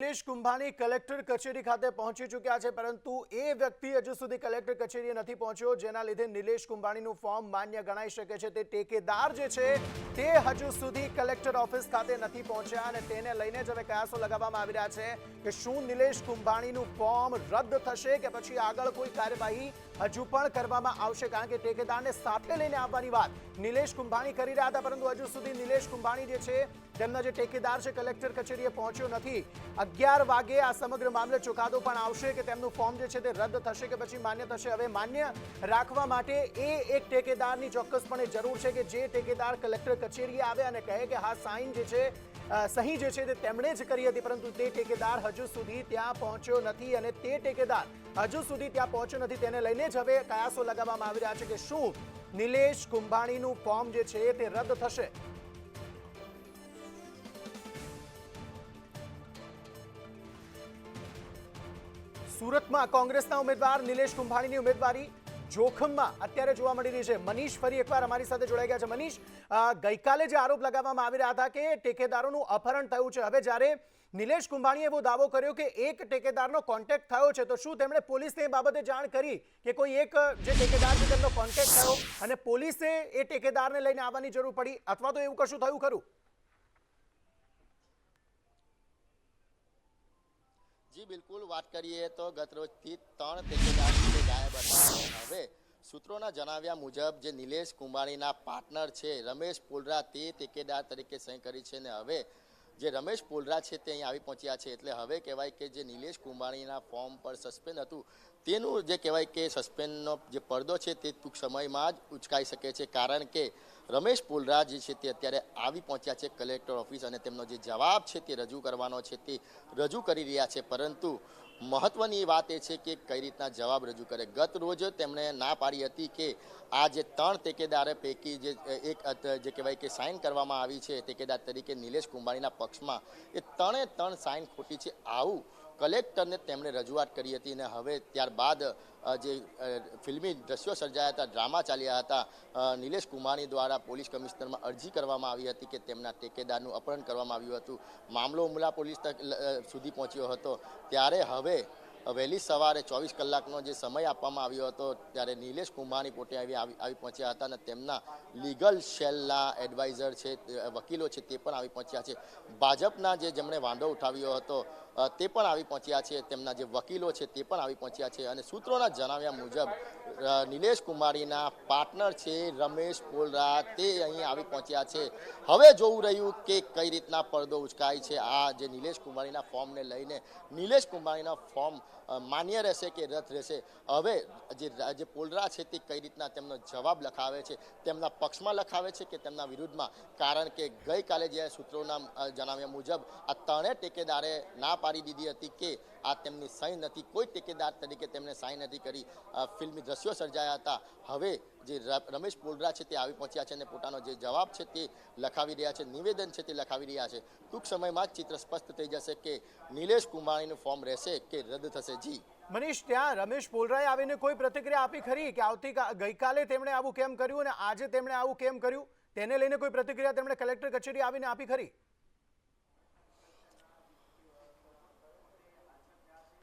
Nilesh Kumbhani collector કચેરી ખાતે પહોંચી ચૂક્યા છે, પરંતુ એ વ્યક્તિ હજુ સુધી કલેક્ટર કચેરીએ નથી પહોંચ્યો, જેના લીધે નિલેશ કુંભાણીનું ફોર્મ માન્ય ગણાઈ શકે છે. તે ટેકેદાર જે છે, તે હજુ સુધી કલેક્ટર ઓફિસ ખાતે નથી પહોંચ્યા અને તેને લઈને જ હવે કયાસો લગાવવામાં આવી રહ્યા છે કે શું નિલેશ કુંભાણીનું ફોર્મ રદ થશે કે પછી આગળ કોઈ કાર્યવાહી હજુ પણ કરવામાં આવશે કારણ કે ટેકેદારને સાથે લઈને આવવાની વાત નિલેશ કુંભાણી કરી રહ્યા હતા, પરંતુ હજુ સુધી નિલેશ કુંભાણી જે છે, તેમના જે ટેકેદાર છે, કલેક્ટર કચેરીએ પહોંચ્યો નથી. અગિયાર વાગે આ સમગ્ર મામલે ચુકાદો પણ આવશે કે તેમનું ફોર્મ જે છે તે રદ થશે કે પછી માન્ય થશે. હવે માન્ય રાખવા માટે એ એક ટેકેદારની ચોક્કસપણે જરૂર છે કે જે ટેકેદાર કલેક્ટર કચેરીએ આવે અને કહે કે હા સાઇન જે છે સહી જે છે તે તેમણે જ કરી હતી, પરંતુ તે ટેકેદાર હજુ સુધી ત્યાં પહોંચ્યો નથી અને તે ટેકેદાર હજુ સુધી ત્યાં પહોંચ્યો નથી. તેને લઈને જ હવે કયાસો લગાવવામાં આવી રહ્યા છે કે શું નિલેશ કુંભાણીનું ફોર્મ જે છે તે રદ થશે. સુરતમાં કોંગ્રેસના ઉમેદવાર નિલેશ કુંભાણીની ઉમેદવારી જોખમમાં અત્યારે જોવા મળી રહી છે. મનીષ ફરી એકવાર અમારી સાથે જોડાઈ ગયા છે. મનીષ ગઈકાલે જે આરોપ લગાવવામાં આવી રહ્યા હતા કે ટેકેદારોનું અપહરણ થયું છે. હવે જ્યારે નિલેશ કુંભાણીએ એવો દાવો કર્યો કે એક ટેકેદારનો કોન્ટેક્ટ થયો છે, તો શું તેમણે પોલીસને એ બાબતે જાણ કરી કે કોઈ એક જે ટેકેદાર છે, તેમનો કોન્ટેક્ટ થયો અને પોલીસે એ ટેકેદારને લઈને આવવાની જરૂર પડી? અથવા તો એવું કશું થયું ખરું? જી, બિલકુલ, વાત કરીએ તો ગત રોજથી ત્રણ ટેકેદાર ગાયબ હતા. હવે સૂત્રોના જણાવ્યા મુજબ જે નિલેશ કુંભાણીના પાર્ટનર છે, રમેશ પોલરા તે ટેકેદાર તરીકે સહી કરી છે ને હવે જે રમેશ પોલરા છે તે અહીં આવી પહોંચ્યા છે. એટલે હવે કહેવાય કે જે નિલેશ કુંભાણીના ફોર્મ પર સસ્પેન્ડ હતું, તેનું જે કહેવાય કે સસ્પેન્ડનો જે પડદો છે તે ટૂંક સમયમાં જ ઉચકાઈ શકે છે. કારણ કે રમેશ પોલરા જે છે તે અત્યારે આવી પહોંચ્યા છે કલેક્ટર ઓફિસ અને તેમનો જે જવાબ છે તે રજૂ કરવાનો છે તે રજૂ કરી રહ્યા છે. પરંતુ મહત્વની વાત એ છે કે કઈ રીતના જવાબ રજૂ કરે. ગત રોજ તેમણે ના પાડી હતી કે આ જે ત્રણ ટેકેદાર પૈકી જે એક જે કહેવાય કે સાઇન કરવામાં આવી છે, ટેકેદાર તરીકે નિલેશ કુંભાણીના પક્ષમાં, એ ત્રણે ત્રણ સાઇન ખોટી છે. આવું કલેક્ટરને તેમણે રજૂઆત કરી હતી અને હવે ત્યારબાદ જે ફિલ્મી દ્રશ્યો સર્જાયા હતા, ડ્રામા ચાલ્યા હતા નિલેશ કુમારની દ્વારા પોલીસ કમિશનરમાં અરજી કરવામાં આવી હતી કે તેમના ટેકેદારનું અપહરણ કરવામાં આવ્યું હતું. મામલો ઉમલા પોલીસ સુધી પહોંચ્યો હતો. ત્યારે હવે વહેલી સવારે ચોવીસ કલાકનો જે સમય આપવામાં આવ્યો હતો, ત્યારે નિલેશ કુંભાણી પોતે આવી આવી પહોંચ્યા હતા અને તેમના લીગલ સેલના એડવાઇઝર છે વકીલો છે તે પણ આવી પહોંચ્યા છે. ભાજપના જે જેમણે વાંધો ઉઠાવ્યો હતો તે પણ આવી પહોંચ્યા છે, તેમના જે વકીલો છે તે પણ આવી પહોંચ્યા છે અને સૂત્રોના જણાવ્યા મુજબ નિલેશ કુમારીના પાર્ટનર છે રમેશ પોલરા, તે અહીં આવી પહોંચ્યા છે. હવે જોવું રહ્યું કે કઈ રીતના પડદો ઉચકાય છે આ જે નિલેશ કુમારીના ફોર્મને લઈને. નિલેશ કુમારીના ફોર્મ માન્ય રહેશે કે રદ રહેશે? હવે જે જે પોલરા છે તે કઈ રીતના તેમનો જવાબ લખાવે છે? તેમના પક્ષમાં લખાવે છે કે તેમના વિરુદ્ધમાં? કારણ કે ગઈકાલે જે સૂત્રોના જણાવ્યા મુજબ, આ ત્રણે ટેકેદારે ના પાડી દીધી હતી કે આ તેમની સહી નથી. કોઈ ટેકેદાર તરીકે તેમણે સહી નથી કરી. ફિલ્મી દ્રશ્યો સર્જાયા હતા. હવે જે રમેશ પોલરા છે તે આવી પહોંચ્યા છે અને પોતાનો જે જવાબ છે તે લખાવી રહ્યા છે, નિવેદન છે તે લખાવી રહ્યા છે. ટૂંક સમયમાં જ ચિત્ર સ્પષ્ટ થઈ જશે કે નિલેશ કુમારીનું ફોર્મ રહેશે કે રદ થશે. જી. મનીષ, ત્યાં રમેશ પોલરાએ આવીને કોઈ પ્રતિક્રિયા આપી ખરી કે આવતી ગઈકાલે તેમણે આવું કેમ કર્યું અને આજે તેમણે આવું કેમ કર્યું? તેને લઈને કોઈ પ્રતિક્રિયા તેમણે કલેક્ટર કચેરી આવીને આપી ખરી?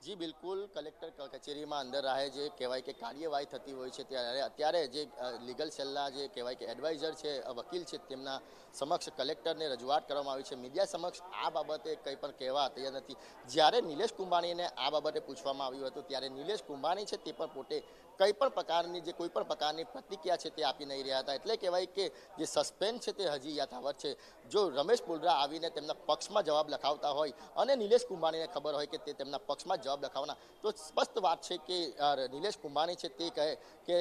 જી, બિલકુલ. કલેક્ટર કચેરીમાં અંદર રહે જે કહેવાય કે કાર્યવાહી થતી હોય છે, ત્યારે અત્યારે જે લીગલ સેલના જે કહેવાય કે એડવાઇઝર છે વકીલ છે, તેમના સમક્ષ કલેક્ટરને રજૂઆત કરવામાં આવી છે. મીડિયા સમક્ષ આ બાબતે કંઈ પણ કહેવા તૈયાર નથી. જ્યારે નિલેશ કુંભાણીને આ બાબતે પૂછવામાં આવ્યું હતું, ત્યારે નિલેશ કુંભાણી છે તે પણ પોતે કંઈ પણ પ્રકારની જે કોઈ પણ પ્રકારની પ્રતિક્રિયા છે તે આપી નહીં રહ્યા હતા. એટલે કહેવાય કે જે સસ્પેન્સ છે તે હજી યથાવત છે. જો રમેશ પુલરા આવીને તેમના પક્ષમાં જવાબ લખાવતા હોય અને નિલેશ કુંભાણીને ખબર હોય કે તે તેમના પક્ષમાં જવાબ લખાવવાના. તો સ્પષ્ટ વાત છે કે નિલેશ કુંભાણી છે તે કહે કે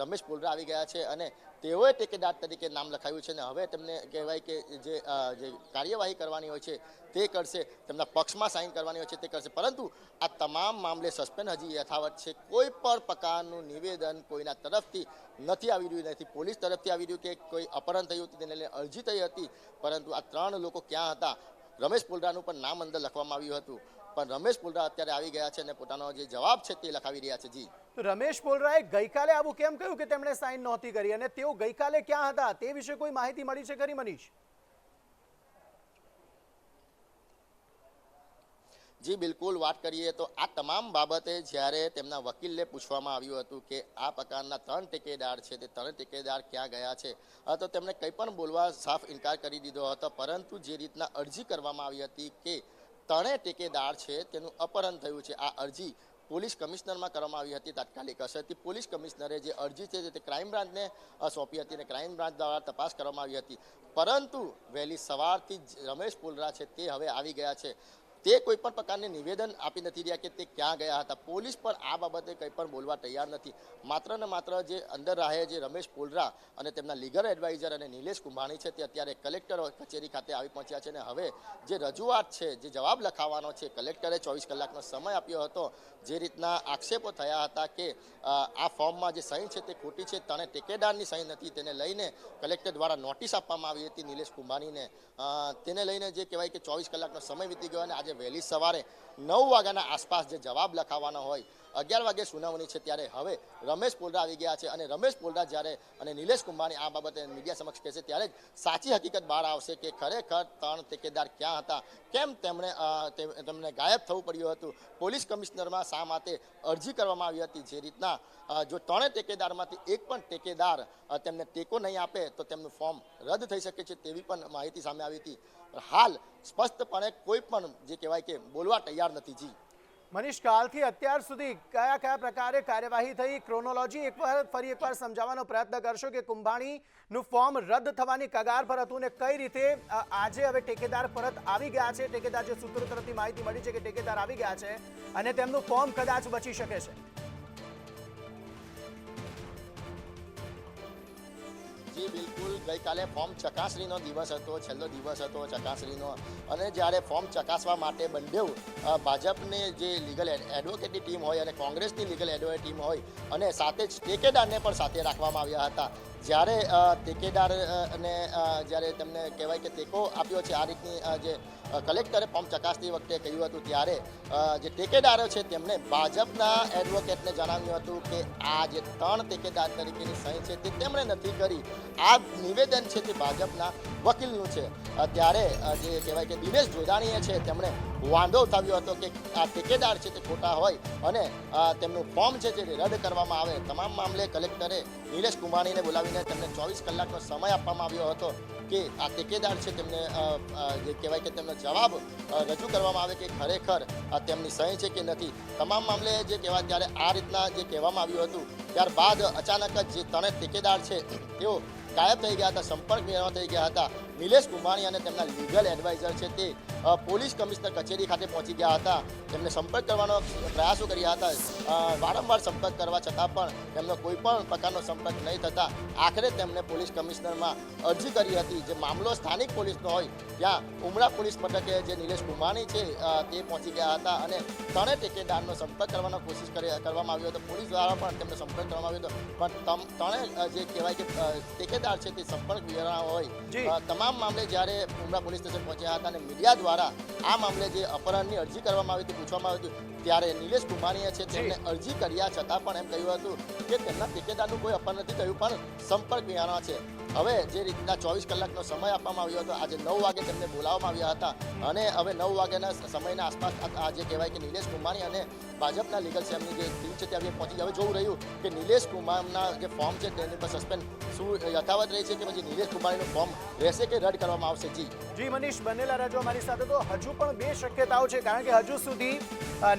રમેશ પુલરા આવી ગયા છે અને તેઓએ ટેકેદાર તરીકે નામ લખાવ્યું છે અને હવે તેમને કહેવાય કે જે જે કાર્યવાહી કરવાની હોય છે તે કરશે, તેમના પક્ષમાં સાઇન કરવાની હોય છે તે કરશે. પરંતુ આ તમામ મામલે સસ્પેન્ડ હજી યથાવત છે. કોઈ પણ પ્રકારનું નિવેદન કોઈના તરફથી નથી આવી રહ્યું. નથી પોલીસ તરફથી આવી રહ્યું કે કોઈ અપહરણ થયું હતું તેને અરજી થઈ હતી. પરંતુ આ ત્રણ લોકો ક્યાં હતા? રમેશ પોલરાનું પણ નામ અંદર લખવામાં આવ્યું હતું. પણ રમેશ પોલરા અત્યારે આવી ગયા છે અને પોતાનો જે જવાબ છે તે લખાવી રહ્યા છે. જી. રમેશ પોલરાએ ગઈકાલે આવું કેમ કહ્યું કે તેમણે સાઇન નહોતી કરી અને તેઓ ગઈકાલે ક્યાં હતા? તે વિશે કોઈ માહિતી મળી છે ખરી મનીષ? જી બિલકુલ વાત કરીએ તો આ તમામ બાબતે જ્યારે તેમના વકીલને પૂછવામાં આવ્યું હતું કે આ પ્રકારના ત્રણ ટેકેદાર છે તે ત્રણ ટેકેદાર ક્યાં ગયા છે તો તેમણે કંઈ પણ બોલવા સાફ ઇનકાર કરી દીધો હતો. પરંતુ જે રીતના અરજી કરવામાં આવી હતી કે ત્રણેય ટેકેદાર છે, તેનું અપહરણ થયું છે. આ અરજી પોલીસ કમિશનરમાં કરવામાં આવી હતી તાત્કાલિક અસરથી પોલીસ કમિશનરે જે અરજી છે, તે ક્રાઇમ બ્રાન્ચને સોંપી હતી અને ક્રાઇમ બ્રાન્ચ દ્વારા તપાસ કરવામાં આવી હતી. પરંતુ વહેલી સવારથી રમેશ પુલરા છે, તે હવે આવી ગયા છે. તે કોઈ પણ પ્રકારની નિવેદન આપી નથી રહ્યા કે તે ક્યાં ગયા હતા. પોલીસ પણ આ બાબતે કંઈ પણ બોલવા તૈયાર નથી. માત્ર ને માત્ર જે અંદર રહે જે રમેશ પોલરા અને તેમના લીગલ એડવાઇઝર અને નિલેશ કુંભાણી છે તે અત્યારે કલેક્ટર કચેરી ખાતે આવી પહોંચ્યા છે અને હવે જે રજૂઆત છે, જે જવાબ લખાવવાનો છે, કલેક્ટરે ચોવીસ કલાકનો સમય આપ્યો હતો જે રીતના આક્ષેપો થયા હતા કે આ ફોર્મમાં જે સહી છે તે ખોટી છે, તણે ટેકેદારની સહી નથી. તેને લઈને કલેક્ટર દ્વારા નોટિસ આપવામાં આવી હતી નિલેશ કુંભાણીને. તેને લઈને જે કહેવાય કે ચોવીસ કલાકનો સમય વીતી ગયો અને આજે વહેલી સવારે નવ વાગ્યાના આસપાસ જે જવાબ લખાવવાનો હોય અગિયાર વાગે સુનાવણી છે ત્યારે હવે રમેશ પોલરા આવી ગયા છે અને રમેશ પોલરા જ્યારે અને નિલેશ કુંભાણી આ બાબતે મીડિયા સમક્ષ કહેશે ત્યારે જ સાચી હકીકત બહાર આવશે કે ખરેખર ત્રણ ઠેકેદાર ક્યાં હતા? કેમ તેમણે તેમને ગાયબ થવું પડ્યું હતું? પોલીસ કમિશનરમાં શા માટે અરજી કરવામાં આવી હતી? જે રીતના જો ત્રણેય ટેકેદારમાંથી એક પણ ટેકેદાર તેમને ટેકો નહીં આપે, તો તેમનું ફોર્મ રદ થઈ શકે છે તેવી પણ માહિતી સામે આવી હતી. હાલ સ્પષ્ટપણે કોઈ પણ જે કહેવાય કે બોલવા તૈયાર નથી જી. મનીષ, કાલથી અત્યાર સુધી કયા કયા પ્રકારે કાર્યવાહી થઈ? ક્રોનોલોજી એકવાર ફરી એકવાર સમજાવવાનો પ્રયત્ન કરશો કે કુંભાણીનું ફોર્મ રદ થવાની કગાર પર હતું ને કઈ રીતે આજે હવે ટેકેદાર પરત આવી ગયા છે? ટેકેદાર જે સૂત્રો તરફથી માહિતી મળી છે કે ટેકેદાર આવી ગયા છે અને તેમનું ફોર્મ કદાચ બચી શકે છે. જી, બિલકુલ. ગઈકાલે ફોર્મ ચકાસણીનો દિવસ હતો, છેલ્લો દિવસ હતો ચકાસણીનો. અને જ્યારે ફોર્મ ચકાસવા માટે બંને ભાજપને જે લીગલ એડવોકેટની ટીમ હોય અને કોંગ્રેસની લીગલ એડવોકેટ ટીમ હોય, અને સાથે જ ટેકેદારને પણ સાથે રાખવામાં આવ્યા હતા. જ્યારે ટેકેદારને જ્યારે તેમને કહેવાય કે ટેકો આપ્યો છે, આ રીતની જે કલેક્ટરે ફોર્મ ચકાસતી વખતે કહ્યું હતું ત્યારે જે ટેકેદારો છે તેમણે ભાજપના એડવોકેટને જણાવ્યું હતું કે આ જે ત્રણ ટેકેદાર તરીકેની સહી છે તે તેમણે નથી કરી. આ નિવેદન છે તે ભાજપના વકીલનું છે. ત્યારે જે કહેવાય કે દિનેશ જોધાણીએ છે, તેમણે વાંધો ઉઠાવ્યો હતો કે આ ઠેકેદાર છે તે ખોટા હોય અને તેમનું ફોર્મ છે જે રદ કરવામાં આવે, તમામ મામલે કલેક્ટરે નિલેશ કુમાણીને બોલાવીને તેમને ચોવીસ કલાકનો સમય આપવામાં આવ્યો હતો કે આ ઠેકેદાર છે તેમને જે કહેવાય કે તેમનો જવાબ રજૂ કરવામાં આવે કે ખરેખર તેમની સહી છે કે નથી, તમામ મામલે જે કહેવાય ત્યારે આ રીતના જે કહેવામાં આવ્યું હતું, ત્યારબાદ અચાનક જ જે ત્રણે ઠેકેદાર છે તેઓ ગાયબ થઈ ગયા હતા, સંપર્ક વિહોણા થઈ ગયા હતા નિલેશ કુંભાણી અને તેમના લીગલ એડવાઇઝર છે તે પોલીસ કમિશનર કચેરી ખાતે પહોંચી ગયા હતા. તેમને સંપર્ક કરવાનો પ્રયાસો કર્યા હતા. વારંવાર સંપર્ક કરવા છતાં પણ તેમનો કોઈ પણ પ્રકારનો સંપર્ક નહીં થતા આખરે તેમને પોલીસ કમિશનરમાં અરજી કરી હતી. જે મામલો સ્થાનિક પોલીસનો હોય ત્યાં ઉમરા પોલીસ મથકે જે નિલેશ કુંભાણી છે તે પહોંચી ગયા હતા અને ત્રણે ટેકેદારનો સંપર્ક કરવાનો કોશિશ કરી કરવામાં આવ્યો હતો. પોલીસ દ્વારા પણ તેમનો સંપર્ક કરવામાં આવ્યો હતો. પણ ત્રણેય જે કહેવાય કે ટેકેદાર છે તે સંપર્ક વિહોણા હોય જી. તમામ મામલે જ્યારે ઉમરા પોલીસ સ્ટેશન પહોંચ્યા હતા અને મીડિયા દ્વારા આ મામલે જે અપહરણની અરજી કરવામાં આવી હતી પૂછવામાં આવ્યું હતું ત્યારે નિલેશ કુમાણીએ છે તેમને અરજી કર્યા છતાં પણ એમ કહ્યું હતું કે તેમના ઠેકેદારનું કોઈ અપહરણ નથી થયું પણ સંપર્ક વિહારણા છે. હવે જે રીતના ચોવીસ કલાકનો સમય આપવામાં આવ્યો હતો આજે નવ વાગે તેમને બોલાવવામાં આવ્યા હતા અને હવે નવ વાગ્યાના સમયના આસપાસ આ- આ કહેવાય કે નિલેશ કુમાણી અને ભાજપના લીગલ સેમની જે ટીમ છે ત્યાં પહોંચી હવે જોવું રહ્યું કે નિલેશ કુમારના જે ફોર્મ છે તેની પર સસ્પેન્ડ શું યથાવત રહી છે કે પછી નિલેશ કુમારીનું ફોર્મ રહેશે કે રદ કરવામાં આવશે, જી. જી, મનીષ, બનેલા રહેજો અમારી સાથે તો હજુ પણ બે શક્યતાઓ છે, કારણ કે હજુ સુધી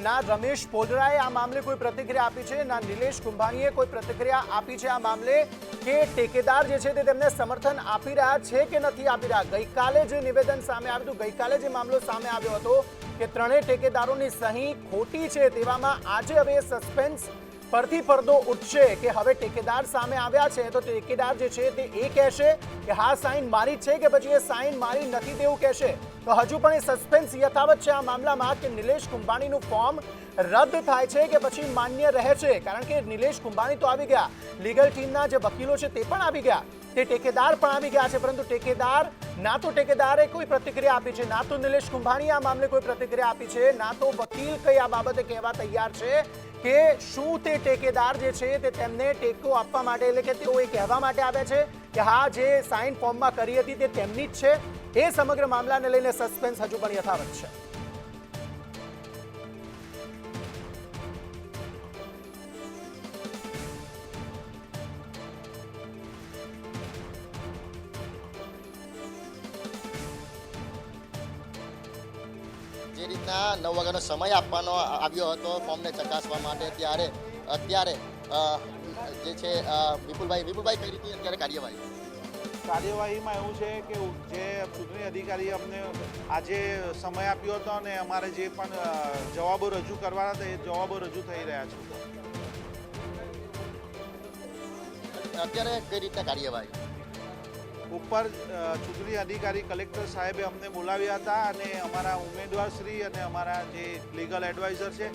ના રમેશ પોદરાએ આ મામલે કોઈ પ્રતિક્રિયા આપી છે, ના નિલેશ કુંભાણીએ કોઈ પ્રતિક્રિયા આપી છે આ મામલે, કે ટેકેદાર જે છે તે તેમને સમર્થન આપી રહ્યા છે કે નથી આપી રહ્યા. ગઈકાલે જે નિવેદન સામે આવ્યું હતું, ગઈકાલે જે મામલો સામે આવ્યો હતો, કે ત્રણેય ટેકેદારોની સહી ખોટી છે તેવામાં આજે હવે સસ્પેન્સ પરથી પડદો ઉઠશે કે હવે ટેકેદાર સામે આવ્યા છે, તો ટેકેદાર જે છે તે એ કહેશે કે હા, સાઈન મારી છે કે પછી એ સાઈન મારી નથી તેવું કહેશે? તો હજુ પણ એ સસ્પેન્સ યથાવત છે આ મામલામાં કે નિલેશ કુંભાણીનું ફોર્મ રદ થાય છે કે પછી માન્ય રહે છે? કારણ કે નિલેશ કુંભાણી તો આવી ગયા. લીગલ ટીમના જે વકીલો છે તે પણ આવી ગયા. તે ટેકેદાર પણ આવી ગયા છે, પરંતુ ટેકેદાર, ના તો ટેકેદારે કોઈ પ્રતિક્રિયા આપી છે, ના તો નિલેશ કુંભાણી આ મામલે કોઈ પ્રતિક્રિયા આપી છે, ના તો વકીલ કઈ આ બાબતે કહેવા તૈયાર છે કે શું તે ટેકેદાર જે છે તે તેમને ટેકો આપવા માટે, એટલે કે તેઓ એ કહેવા માટે આવ્યા છે કે હા, જે સાઇન ફોર્મમાં કરી હતી તે તેમની જ છે. એ સમગ્ર મામલાને લઈને સસ્પેન્સ હજુ પણ યથાવત છે. રીતના નવ વાગ્યાનો સમય આપવાનો આવ્યો હતો ફોર્મને ચકાસવા માટે. ત્યારે અત્યારે જે છે વિપુલભાઈ વિપુલભાઈ કઈ રીતે અત્યારે કાર્યવાહી? કાર્યવાહીમાં એવું છે કે જે ચૂંટણી અધિકારીએ અમને આજે સમય આપ્યો હતો અને અમારે જે પણ જવાબો રજૂ કરવાના હતા એ જવાબો રજૂ થઈ રહ્યા છે. અત્યારે કઈ રીતના કાર્યવાહી? ઉપર ચૂંટણી અધિકારી કલેક્ટર સાહેબે અમને બોલાવ્યા હતા અને અમારા ઉમેદવારશ્રી અને અમારા જે લીગલ એડવાઇઝર છે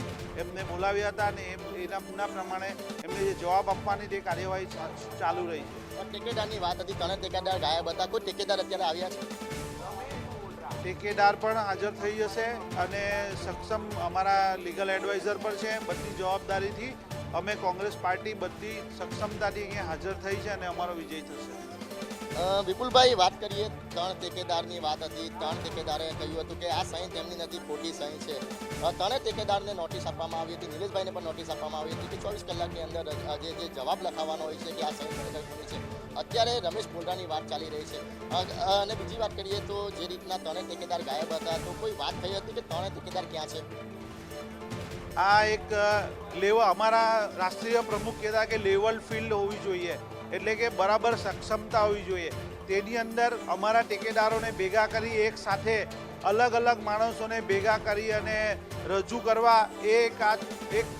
એમને બોલાવ્યા હતા અને એમ એના એના પ્રમાણે એમને જે જવાબ આપવાની જે કાર્યવાહી ચાલુ રહી છે. ટેકેદારની વાત હતી ત્રણ ટેકેદાર ગાયબ હતા. કોઈ ટેકેદાર અત્યારે આવ્યા છે? ટેકેદાર પણ હાજર થઈ જશે અને સક્ષમ અમારા લીગલ એડવાઇઝર પણ છે બધી જવાબદારીથી અમે કોંગ્રેસ પાર્ટી બધી સક્ષમતાથી અહીંયા હાજર થઈ છે અને અમારો વિજય થશે. વિપુલભાઈ, વાત કરીએ. ત્રણ ટેકેદારની વાત હતી. ત્રણ ટેકેદારે કહ્યું હતું કે આ સહી તેમની નથી ખોટી સહી છે. ત્રણે ટેકેદારને નોટિસ આપવામાં આવી હતી. નિલેશભાઈને પણ નોટિસ આપવામાં આવી હતી કે ચોવીસ કલાકની અંદર જે જે જવાબ લખાવવાનો હોય છે કે આ સહી ખરેખર ખોટી છે. અત્યારે રમેશ પોલરાની વાત ચાલી રહી છે. અને બીજી વાત કરીએ તો જે રીતના ત્રણે ટેકેદાર ગાયબ હતા, તો કોઈ વાત થઈ હતી કે ત્રણે ટેકેદાર ક્યાં છે? આ એક લેવલ અમારા રાષ્ટ્રીય પ્રમુખ કહેતા કે લેવલ ફિલ્ડ હોવી જોઈએ. એટલે કે બરાબર સક્ષમતા હોવી જોઈએ. તેની અંદર અમારા ટેકેદારોને ભેગા કરી એક સાથે અલગ અલગ માણસોને ભેગા કરી અને રજૂ કરવા એ એક આ એક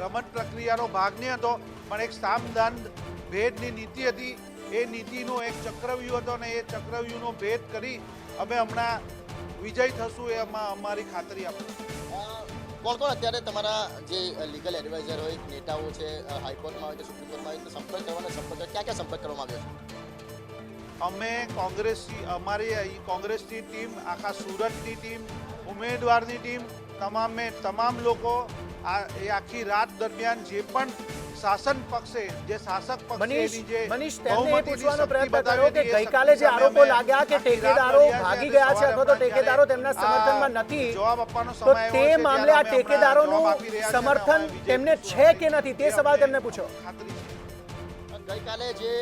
રમત પ્રક્રિયાનો ભાગ નહીં હતો, પણ એક સામદાન ભેદની નીતિ હતી. એ નીતિનો એક ચક્રવ્યૂહ હતો અને એ ચક્રવ્યૂહનો ભેદ કરી અમે હમણાં વિજય થશું એ અમારી ખાતરી આપો કોણ કોણ અત્યારે તમારા જે લીગલ એડવાઇઝર હોય, નેતાઓ છે હાઈકોર્ટમાં હોય કે સુપ્રીમ કોર્ટમાં હોય સંપર્ક કરવાનો સંપર્ક ક્યાં ક્યાં સંપર્ક કરવામાં આવ્યો છે? અમે કોંગ્રેસની અમારી અહીં કોંગ્રેસની ટીમ, આખા સુરતની ટીમ, ઉમેદવારની ટીમ, તમામે તમામ લોકો આ, એ આખી રાત દરમિયાન જે પણ શાસન પક્ષે જે શાસક પક્ષે મનીષ તેમને પૂછવાનો પ્રયત્ન કર્યો કે ગઈકાલે જે આરોપો લાગ્યા કે ટેકેદારો ભાગી ગયા છે અથવા તો ટેકેદારો તેમના સમર્થનમાં નથી. જવાબ આપવાનો સમય તે મામલે આ ટેકેદારોનું સમર્થન તેમને છે કે નથી તે સવાલ તેમને પૂછો. ગઈકાલે જે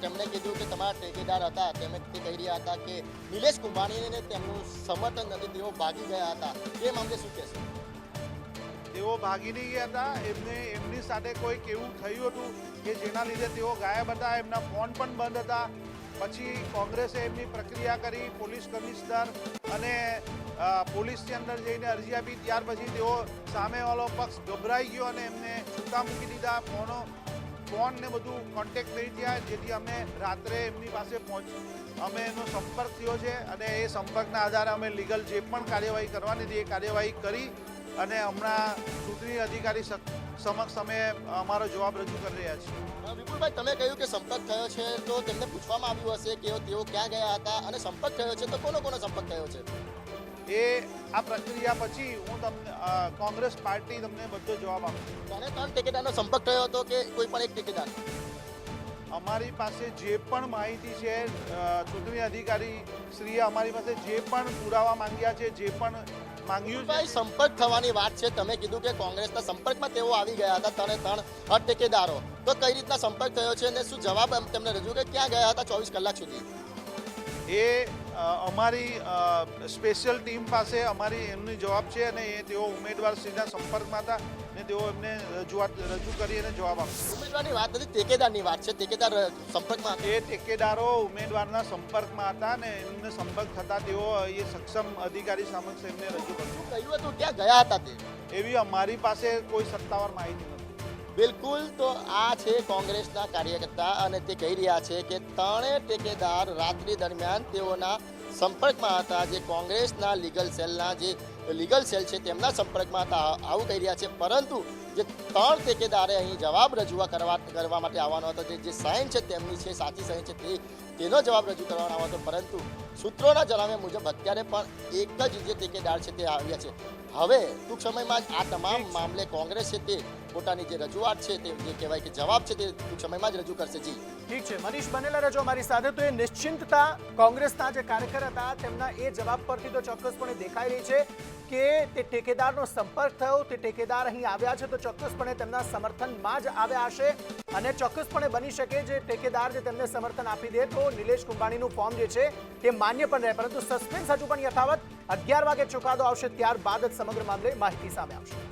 તેમણે કીધું કે તમારા ઠેકેદાર હતા તેમણે તે કહી રહ્યા હતા કે નિલેશ કુંભાણીને તેમનું સમર્થન નથી તેઓ ભાગી ગયા હતા. એ મામલે શું કહેશો? તેઓ ભાગી નહીં ગયા હતા. એમને, એમની સાથે કોઈક એવું થયું હતું કે જેના લીધે તેઓ ગાયબ હતા? એમના ફોન પણ બંધ હતા. પછી કોંગ્રેસે એમની પ્રક્રિયા કરી, પોલીસ કમિશનર અને પોલીસની અંદર જઈને અરજી આપી. ત્યાર પછી તેઓ સામેવાળો પક્ષ ગભરાઈ ગયો અને એમને છૂટા મૂકી દીધા. ફોનો, ફોન ને બધું કોન્ટેક્ટ નહીં થયા જેથી અમે રાત્રે એમની પાસે પહોંચી, અમે એનો સંપર્ક થયો છે અને એ સંપર્કના આધારે અમે લીગલ જે પણ કાર્યવાહી કરવાની હતી, એ કાર્યવાહી કરી અને હમણાં ચૂંટણી અધિકારી સમક્ષ અમે અમારો જવાબ રજૂ કરી રહ્યા છીએ. વિપુલભાઈ તમે કહ્યું કે સંપર્ક થયો છે તો તેમને પૂછવામાં આવ્યું હશે કે તેઓ ક્યાં ગયા હતા અને સંપર્ક થયો છે તો કોનો કોનો સંપર્ક થયો છે? એ આ પ્રક્રિયા પછી હું તમને કોંગ્રેસ પાર્ટી તમને બધો જવાબ આપું ત્યારે ત્રણ ટેકેદારનો સંપર્ક થયો હતો કે કોઈ પણ એક ટેકેદાર અમારી પાસે જે પણ માહિતી છે ચૂંટણી અધિકારી શ્રીએ અમારી પાસે જે પણ પુરાવા માંગ્યા છે જે પણ માંગ્યું ભાઈ સંપર્ક થવાની વાત છે. તમે કીધું કે કોંગ્રેસના સંપર્કમાં તેઓ આવી ગયા હતા ત્રણે ત્રણ ટેકેદારો તો કઈ રીતના સંપર્ક થયો છે અને શું જવાબ તેમને રજૂ કે ક્યાં ગયા હતા ચોવીસ કલાક સુધી? એ અમારી સ્પેશિયલ ટીમ પાસે અમારી એમની જવાબ છે અને એ તેઓ ઉમેદવાર સીધા સંપર્કમાં હતા. ને તેઓ એમને રજૂઆત રજૂ કરી અને જવાબ આપશે ઉમેદવારની વાત નથી ટેકેદારની વાત છે. ટેકેદાર સંપર્કમાં. એ ટેકેદારો ઉમેદવારના સંપર્કમાં હતા ને એમને સંપર્ક થતા તેઓ એ સક્ષમ અધિકારી સમક્ષ એમને રજૂ કર્યું. કહ્યું હતું? ક્યાં ગયા હતા તે? એવી અમારી પાસે કોઈ સત્તાવાર માહિતી નથી. બિલકુલ તો આ છે કોંગ્રેસના કાર્યકર્તા અને તે કહી રહ્યા છે કે ત્રણે ટેકેદાર રાત્રિ દરમિયાન તેઓના સંપર્કમાં હતા. જે કોંગ્રેસના લીગલ સેલના જે લીગલ સેલ છે તેમના સંપર્કમાં હતા આવું કહી રહ્યા છે. પરંતુ જે ત્રણ ટેકેદારે અહીં જવાબ રજૂઆત કરવા કરવા માટે આવવાનો હતો, જે સાઇન છે તેમની છે, સાચી સાઇન છે તે તેનો જવાબ રજૂ કરવાનો આવ્યો હતો, પરંતુ સૂત્રોના જણાવ્યા મુજબ અત્યારે પણ એક જ જે ટેકેદાર છે તે આવ્યા છે. હવે ટૂંક સમયમાં જ આ તમામ મામલે કોંગ્રેસ છે તે પોતાની જે રજૂઆત છે તે જે કહેવાય કે જવાબ છે તે ટૂંક સમયમાં જ રજૂ કરશે, જી. ઠીક છે, મનીષ બનેલા રહેજો અમારી સાથે. તો એ નિશ્ચિંતતા કોંગ્રેસના જે કાર્યકર હતા તેમના એ જવાબ પરથી તો ચોક્કસપણે દેખાઈ રહી છે કે તે ટેકેદારનો સંપર્ક થયો, તે ટેકેદાર અહીં આવ્યા છે તો ચોક્કસપણે તેમના સમર્થનમાં જ આવ્યા હશે. અને ચોક્કસપણે બની શકે જે ઠેકેદાર જે તેમને સમર્થન આપી દે તો નિલેશ કુંભાણીનું ફોર્મ જે છે તે માન્ય પણ રહે, પરંતુ સસ્પેન્સ હજુ પણ યથાવત અગિયાર વાગે ચુકાદો આવશે ત્યારબાદ જ સમગ્ર મામલે માહિતી સામે આવશે.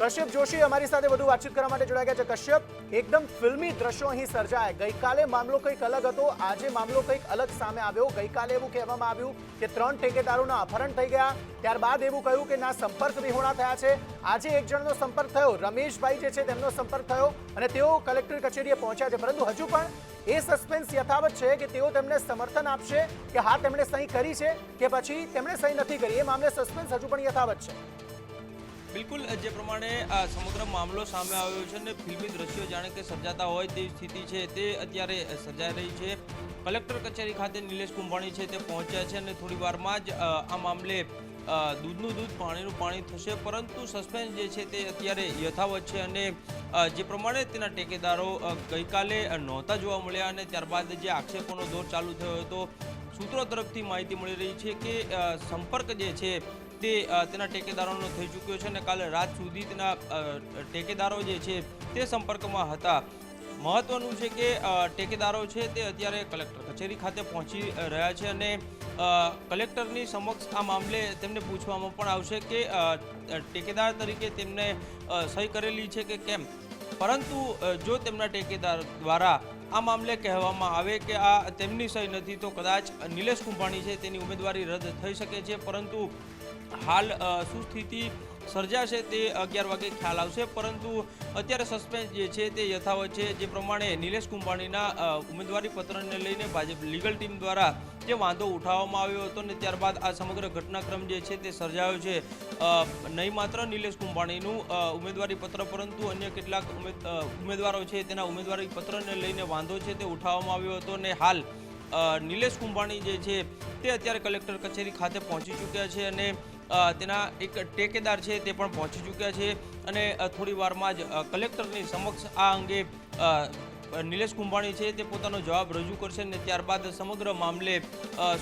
કશ્યપ જોશી અમારી સાથે વધુ વાતચીત કરવા માટે જોડાયા છે. કશ્યપ, એકદમ ફિલ્મી દ્રશ્યો અહીં સર્જાય. ગઈકાલે મામલો કંઈક અલગ હતો. આજે મામલો કંઈક અલગ સામે આવ્યો. ગઈકાલે એવું કહેવામાં આવ્યું કે ત્રણ ઠેકેદારોના અપહરણ થઈ ગયા. ત્યારબાદ એવું કહ્યું કે ના, સંપર્ક વિહોણા થયા છે. આજે એક જણનો સંપર્ક થયો. રમેશભાઈ જે છે તેમનો સંપર્ક થયો અને તેઓ કલેક્ટર કચેરીએ પહોંચ્યા છે. પરંતુ હજુ પણ એ સસ્પેન્સ યથાવત છે કે તેઓ તેમને સમર્થન આપશે કે હા, તેમણે સહી કરી છે કે પછી તેમણે સહી નથી કરી. એ મામલે સસ્પેન્સ હજુ પણ યથાવત છે. બિલકુલ, જે પ્રમાણે આ સમગ્ર મામલો સામે આવ્યો છે અને ફિલ્મી દ્રશ્યો જાણે કે સર્જાતા હોય તેવી સ્થિતિ છે તે અત્યારે સર્જાઈ રહી છે. કલેક્ટર કચેરી ખાતે નિલેશ કુંભાણી છે તે પહોંચ્યા છે અને થોડી વારમાં જ આ મામલે દૂધનું દૂધ, પાણીનું પાણી થશે. પરંતુ સસ્પેન્સ જે છે તે અત્યારે યથાવત છે અને જે પ્રમાણે તેના ટેકેદારો ગઈકાલે નહોતા જોવા મળ્યા અને ત્યારબાદ જે આક્ષેપોનો દોર ચાલુ થયો હતો, સૂત્રો તરફથી માહિતી મળી રહી છે કે સંપર્ક જે છે તે તેના ટેકેદારોનો થઈ ચૂક્યો છે અને કાલે રાત સુધી તેના ટેકેદારો જે છે તે સંપર્કમાં હતા. મહત્વનું છે કે ટેકેદારો છે તે અત્યારે કલેક્ટર કચેરી ખાતે પહોંચી રહ્યા છે અને કલેક્ટરની સમક્ષ આ મામલે તેમને પૂછવામાં પણ આવશે કે ટેકેદાર તરીકે તેમને સહી કરેલી છે કે કેમ? પરંતુ જો તેમના ટેકેદાર દ્વારા આ મામલે કહેવામાં આવે કે આ તેમની સહી નથી, તો કદાચ નિલેશ કુંભાણી છે તેની ઉમેદવારી રદ થઈ શકે છે. પરંતુ હાલ શું સ્થિતિ સર્જાશે તે અગિયાર વાગે ખ્યાલ આવશે. પરંતુ અત્યારે સસ્પેન્સ જે છે તે યથાવત છે. જે પ્રમાણે નિલેશ કુંભાણીના ઉમેદવારી પત્રને લઈને ભાજપ લીગલ ટીમ દ્વારા જે વાંધો ઉઠાવવામાં આવ્યો હતો ને ત્યારબાદ આ સમગ્ર ઘટનાક્રમ જે છે તે સર્જાયો છે. નહીં માત્ર નિલેશ કુંભાણીનું ઉમેદવારી પત્ર, પરંતુ અન્ય કેટલાક ઉમેદવારો છે તેના ઉમેદવારી પત્રને લઈને વાંધો છે તે ઉઠાવવામાં આવ્યો હતો ને હાલ નિલેશ કુંભાણી જે છે તે અત્યારે કલેક્ટર કચેરી ખાતે પહોંચી ચૂક્યા છે અને તેના એક ટેકેદાર છે તે પણ પહોંચી ચૂક્યા છે અને થોડી વારમાં જ કલેક્ટરની સમક્ષ આ અંગે નિલેશ કુંભાણી છે તે પોતાનો જવાબ રજૂ કરશે અને ત્યારબાદ સમગ્ર મામલે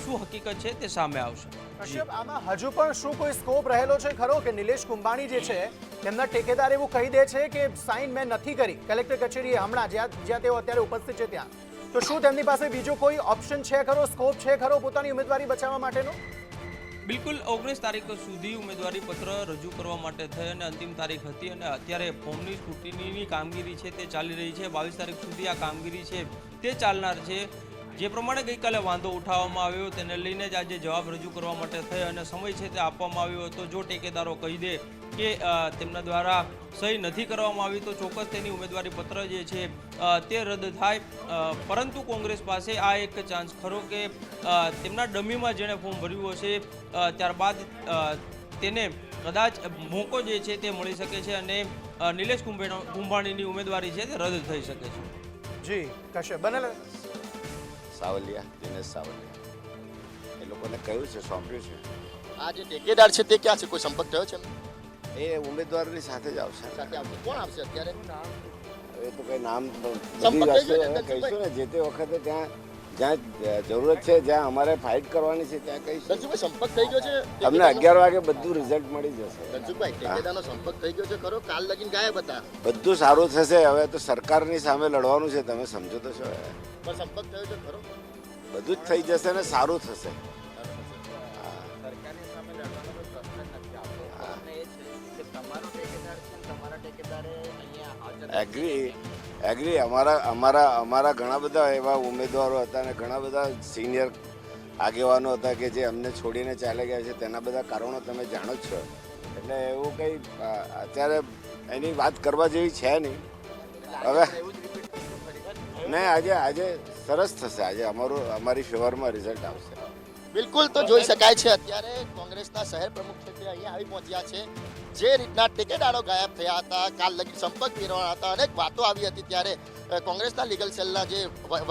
શું હકીકત છે તે સામે આવશે. કશ્યપ, આમાં હજુ પણ શું કોઈ સ્કોપ રહેલો છે? ખરો કે નિલેશ કુંભાણી જે છે, તેમના ટેકેદાર એવું કહી દે છે કે સાઇન મેં નથી કરી. કલેક્ટર કચેરીએ હમણાં, જ્યાં જ્યાં તેઓ અત્યારે ઉપસ્થિત છે ત્યાં. તો શું તેમની પાસે બીજો કોઈ ઓપ્શન છે ખરો? સ્કોપ છે ખરો પોતાની ઉમેદવારી બચાવવા માટેનો? બિલકુલ ઓગણીસ તારીખ સુધી ઉમેદવારી પત્ર રજૂ કરવા માટે થઈ અને અંતિમ તારીખ હતી અને અત્યારે ફોર્મની સ્કૂટીની કામગીરી છે તે ચાલી રહી છે. બાવીસ તારીખ સુધી આ કામગીરી છે તે ચાલનાર છે. જે પ્રમાણે ગઈકાલે વાંધો ઉઠાવવામાં આવ્યો તેને લઈને જ આજે જવાબ રજૂ કરવા માટે થઈ અને સમય છે તે આપવામાં આવ્યો હતો. જો ટેકેદારો કહી દે કે તેમના દ્વારા સહી નથી કરવામાં આવી, તો ચોક્કસ તેની ઉમેદવારી પત્ર જે છે તે રદ થાય. પરંતુ કોંગ્રેસ પાસે આ એક ચાન્સ ખરો કે તેમના ડમીમાં જેણે ફોર્મ ભર્યું હશે ત્યારબાદ તેને કદાચ મોકો જે છે તે મળી શકે છે અને નિલેશ કુંભેણ- કુંભાણીની ઉમેદવારી છે તે રદ થઈ શકે છે. જી કશે બનેલા સાવલિયા દિનેશ સાવલિયા. એ લોકોને કહ્યું છે સોંપ્યું છે? આ જે ટેકેદાર છે તે ક્યાં છે? કોઈ સંપર્ક થયો છે? એ ઉમેદવારની સાથે જ આવશે. સાથે આવશે. કોણ આવશે અત્યારે? હવે તો કઈ નામ બધી વસ્તુ કહીશું ને જે તે વખતે ત્યાં જ્યાં જરૂરત છે જ્યાં અમારે ફાઇટ કરવાની છે ત્યાં કઈ ધનસુખભાઈ સંપર્ક થઈ ગયો છે? તમને અગિયાર વાગે બધું રિઝલ્ટ મળી જશે. ધનસુખભાઈ ઠેકેદારનો સંપર્ક થઈ ગયો છે ખરો? કાલ લગીન ગાયબ હતા. બધું સારું થશે હવે તો સરકારની સામે લડવાનું છે તમે સમજો તો છો. પણ સંપર્ક થયો છે ખરો? બધું જ થઈ જશે ને સારું થશે. સરકારની સામે લડવાનો પ્રશ્ન નથી આવતો. એ છે કે તમારો ઠેકેદાર છે તમારા ઠેકેદારે અહીંયા હાજર એગ્રી એગ્રી અમારા અમારા અમારા ઘણા બધા એવા ઉમેદવારો હતા અને ઘણા બધા સિનિયર આગેવાનો હતા કે જે અમને છોડીને ચાલે ગયા છે. તેના બધા કારણો તમે જાણો જ છો. એટલે એવું કંઈ અત્યારે એની વાત કરવા જેવી છે નહીં. હવે એવું જ રિપીટ થશે ફરી ને આજે આજે સરસ થશે. આજે અમારું અમારી ફેવરમાં રિઝલ્ટ આવશે. બિલકુલ તો જોઈ શકાય છે. અત્યારે કોંગ્રેસના શહેર પ્રમુખ છે તે અહીંયા આવી પહોંચ્યા છે. જે રીતના ટેકેદારો ગાયબ થયા હતા કાલ લગી સંપર્ક પીરવાના હતા અનેક વાતો આવી હતી ત્યારે કોંગ્રેસના લીગલ સેલના જે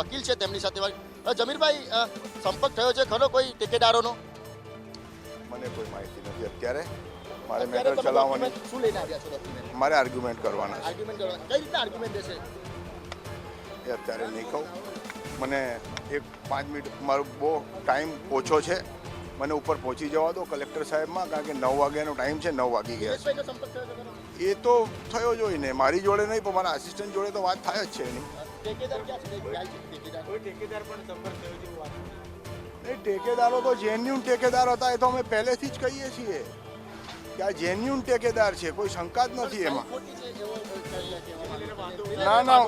વકીલ છે તેમની સાથે જમીરભાઈ સંપર્ક થયો છે ખરો કોઈ ટેકેદારોનો? મને કોઈ માહિતી નથી અત્યારે. મારે મેટર ચલાવવાની શું લઈને આવ્યા છો? મારે આર્ગ્યુમેન્ટ કરવાના આર્ગ્યુમેન્ટ કરવાના. કઈ રીતે આર્ગ્યુમેન્ટ દેશે? એ અત્યારે નહીં કહું. મને એક પાંચ મિનિટ મારો બહુ ટાઈમ ઓછો છે. મને ઉપર પહોંચી જવા દો કલેક્ટર સાહેબમાં કારણ કે નવ વાગ્યાનો ટાઈમ છે નવ વાગી ગયા છે. એ તો થયો જ હોય ને મારી જોડે નહીં પણ મારા આસિસ્ટન્ટ જોડે તો વાત થાય જ છે એની. નહીં ઠેકેદારો? તો જેન્યુન ટેકેદાર હતા એ તો અમે પહેલેથી જ કહીએ છીએ કે આ જેન્યુન ટેકેદાર છે કોઈ શંકા જ નથી એમાં. ના, ના.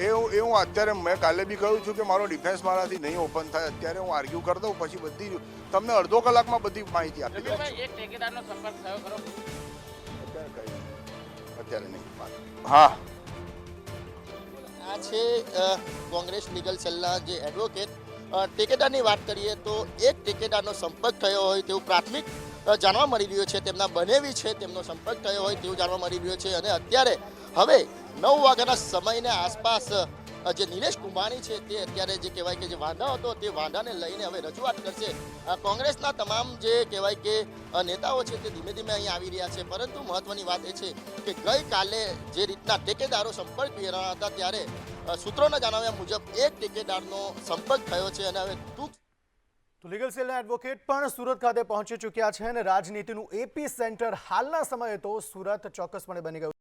એ હું એ હું અત્યારે મેં કાલે બી કહ્યું છું કે મારો ડિફેન્સ મારાથી નહીં ઓપન થાય. અત્યારે હું આર્ગ્યુ કરી દઉં પછી બધી જ- તમને અડધો કલાકમાં બધી માહિતી આપી દઉં. અત્યારે નહીં. હા. આ છે કોંગ્રેસ લીગલ સલ્લા જે એડવોકેટ ટેકેદારની વાત કરીએ તો એક ટેકેદારનો સંપર્ક થયો હોય તેવું પ્રાથમિક જાણવા મળી રહ્યું છે, તેમના બનેવી છે, તેમનો સંપર્ક થયો હોય તેવું જાણવા મળી રહ્યું છે અને અત્યારે હવે નવ વાગ્યાના સમયને આસપાસ જે નિલેશ કુંભાણી છે તે અત્યારે જે કહેવાય કે જે વાંધા હતો તે વાંધાને લઈને હવે રજૂઆત કરશે. કોંગ્રેસના તમામ જે કહેવાય કે નેતાઓ છે તે ધીમે ધીમે અહીં આવી રહ્યા છે. પરંતુ મહત્વની વાત એ છે કે ગઈકાલે જે રીતના ટેકેદારો સંપર્ક રહ્યા હતા ત્યારે સૂત્રોના જણાવ્યા મુજબ એક ટેકેદારનો સંપર્ક થયો છે અને હવે ટૂંક તો લીગલ સેલના એડવોકેટ પણ સુરત ખાતે પહોંચી ચૂક્યા છે અને રાજનીતિનું એપી સેન્ટર હાલના સમયે તો સુરત ચોક્કસપણે બની ગયું